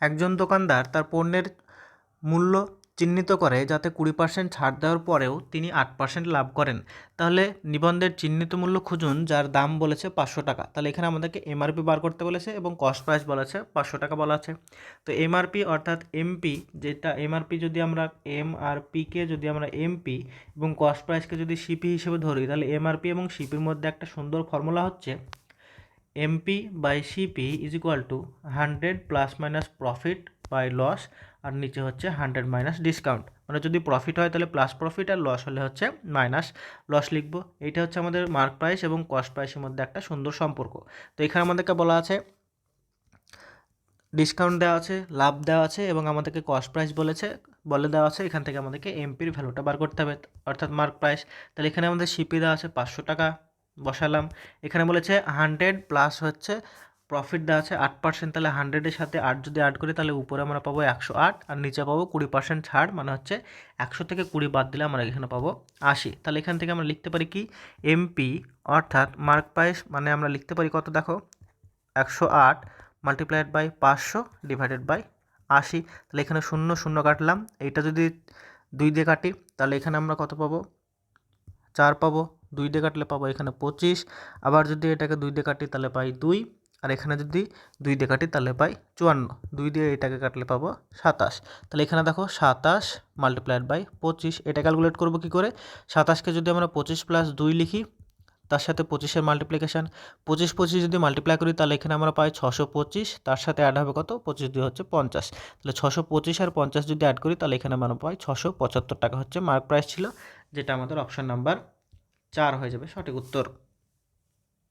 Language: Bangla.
একজন দোকানদার তার পণ্যের মূল্য চিহ্নিত করে যাতে কুড়ি পার্সেন্ট ছাড় দেওয়ার পরেও তিনি আট পার্সেন্ট লাভ করেন। তাহলে নিবন্ধের চিহ্নিত মূল্য খুঁজুন, যার দাম বলেছে পাঁচশো টাকা। তাহলে এখানে আমাদেরকে এমআরপি বার করতে বলেছে এবং কস্ট প্রাইস বলেছে পাঁচশো টাকা বলা আছে। তো এমআরপি অর্থাৎ এমপি যেটা এমআরপি যদি আমরা এমআরপিকে যদি আমরা এমপি এবং কস্ট প্রাইসকে যদি সিপি হিসেবে ধরি, তাহলে এমআরপি এবং সিপির মধ্যে একটা সুন্দর ফর্মুলা হচ্ছে MP by CP is equal to hundred plus minus profit by loss আর নিচে হচ্ছে হান্ড্রেড মাইনাস ডিসকাউন্ট মানে যদি প্রফিট হয় তাহলে প্লাস প্রফিট আর লস হলে হচ্ছে মাইনাস লস লিখব। এইটা হচ্ছে আমাদের মার্ক প্রাইস এবং কস্ট প্রাইসের মধ্যে একটা সুন্দর সম্পর্ক। তো এখানে আমাদেরকে বলা আছে ডিসকাউন্ট দেওয়া আছে, লাভ দেওয়া আছে এবং আমাদেরকে কস্ট প্রাইস বলেছে, বলে দেওয়া আছে। এখান থেকে আমাদেরকে এমপির ভ্যালুটা বার করতে হবে। অর্থাৎ মার্ক প্রাইস তাহলে এখানে আমাদের সিপি দেওয়া আছে পাঁচশো টাকা। বসালাম। এখানে বলেছে হান্ড্রেড প্লাস হচ্ছে প্রফিট দেওয়া আছে আট পার্সেন্ট তাহলে হান্ড্রেডের সাথে আট যদি অ্যাড করি, তাহলে উপরে আমরা পাবো একশো আট আর নিচে পাবো কুড়ি পার্সেন্ট ছাড় মানে হচ্ছে একশো থেকে কুড়ি বাদ দিলে আমরা এখানে পাবো আশি। তাহলে এখান থেকে আমরা লিখতে পারি কি? এমপি অর্থাৎ মার্ক প্রাইস মানে আমরা লিখতে পারি কত দেখো? একশো আট মাল্টিপ্লাইড বাই পাঁচশো ডিভাইডেড বাই আশি। তাহলে এখানে শূন্য শূন্য কাটলাম। এইটা যদি দুই দিয়ে কাটি, তাহলে এখানে আমরা কত পাবো? চার পাবো, দুই দিয়ে কাটলে পাবো এখানে পঁচিশ, আবার যদি এটাকে দুই দিয়ে কাটি তাহলে পাই দুই, আর এখানে যদি দুই দিয়ে কাটি তাহলে পাই চুয়ান্ন, দুই দিয়ে এটাকে কাটলে পাবো সাতাশ। তাহলে এখানে দেখো সাতাশ মাল্টিপ্লাইড বাই পঁচিশ, এটা ক্যালকুলেট করব কী করে? সাতাশকে যদি আমরা পঁচিশ প্লাস দুই লিখি তার সাথে পঁচিশের মাল্টিপ্লিকেশান পঁচিশ পঁচিশ যদি মাল্টিপ্লাই করি, তাহলে এখানে আমরা পাই ছশো পঁচিশ। তার সাথে অ্যাড হবে কত? পঁচিশ দুই হচ্ছে পঞ্চাশ। তাহলে ছশো পঁচিশ আর পঞ্চাশ যদি অ্যাড করি, তাহলে এখানে আমরা পাই ছশো পঁচাত্তর টাকা হচ্ছে মার্ক প্রাইস ছিল, যেটা আমাদের অপশান নাম্বার চার হয়ে যাবে সঠিক উত্তর।